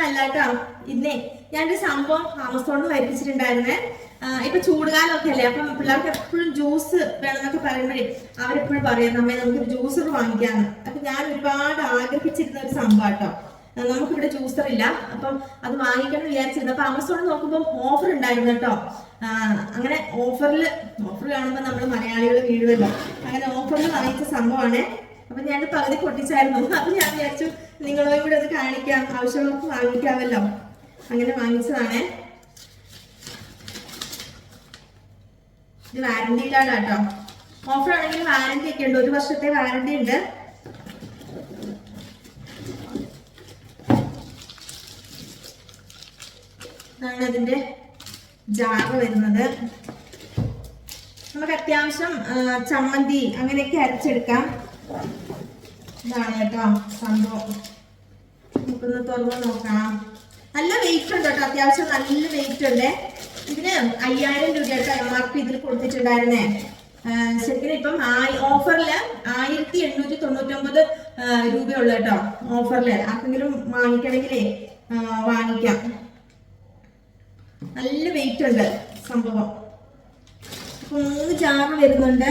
പൊട്ടിക്കുന്നതല്ല കേട്ടോ ഇന്നേ ഞാനൊരു സംഭവം ആമസോണിൽ വരുത്തിച്ചിട്ടുണ്ടായിരുന്നേ ഇപ്പൊ ചൂടുകാലമൊക്കെ അല്ലേ അപ്പം പിള്ളേർക്ക് എപ്പോഴും ജ്യൂസ് വേണമെന്നൊക്കെ പറയുമ്പോഴേ അവരെപ്പോഴും പറയാം നമ്മെ നമുക്ക് ജ്യൂസർ വാങ്ങിക്കാന്ന്. അപ്പൊ ഞാൻ ഒരുപാട് ആഗ്രഹിച്ചിരുന്ന ഒരു സംഭവം നമുക്കിവിടെ ജ്യൂസർ ഇല്ല അപ്പം അത് വാങ്ങിക്കണം വിചാരിച്ചിരുന്നു. അപ്പൊ ആമസോണിൽ നോക്കുമ്പോൾ ഓഫർ ഉണ്ടായിരുന്നു കേട്ടോ. അങ്ങനെ ഓഫറിൽ ഓഫർ കാണുമ്പോൾ നമ്മൾ മലയാളികൾ വീഴുമല്ലോ അങ്ങനെ ഓഫറിൽ വാങ്ങിച്ച സംഭവമാണ്. അപ്പൊ ഞാൻ പകുതി പൊട്ടിച്ചായിരുന്നു. അപ്പൊ ഞാൻ വിചാരിച്ചു നിങ്ങളോ കൂടെ അത് കാണിക്കാം. ആവശ്യമുള്ളവർക്ക് വാങ്ങിക്കാമല്ലോ. അങ്ങനെ വാങ്ങിച്ചതാണ്. ഇത് വാറന്റിയിലാണ് കേട്ടോ. ഓഫർ ആണെങ്കിൽ വാറന്റി ഒക്കെ ഉണ്ട്. ഒരു വർഷത്തെ വാറന്റി ഉണ്ട്. ഇതാണ് അതിന്റെ ജാറ് വരുന്നത്. നമുക്ക് അത്യാവശ്യം ചമ്മന്തി അങ്ങനെയൊക്കെ അരച്ചെടുക്കാം. ഇതാണ് കേട്ടോ സംഭവം. നമുക്കൊന്ന് തുറന്ന് നോക്കാം. നല്ല വെയിറ്റ് ഉണ്ട് കേട്ടോ. അത്യാവശ്യം നല്ല വെയിറ്റ് ഉണ്ട്. ഇതിന് അയ്യായിരം രൂപ കേട്ടോ എം ആർ പി ഇതിൽ കൊടുത്തിട്ടുണ്ടായിരുന്നേ. ശരിക്കും ഇപ്പം ഓഫറിൽ ആയിരത്തി എണ്ണൂറ്റി തൊണ്ണൂറ്റൊമ്പത് രൂപയുള്ളു കേട്ടോ ഓഫറിൽ ആർക്കെങ്കിലും വാങ്ങിക്കണമെങ്കിലേ വാങ്ങിക്കാം. നല്ല വെയിറ്റ് ഉണ്ട് സംഭവം. മൂന്ന് ജാറ് വരുന്നുണ്ട്.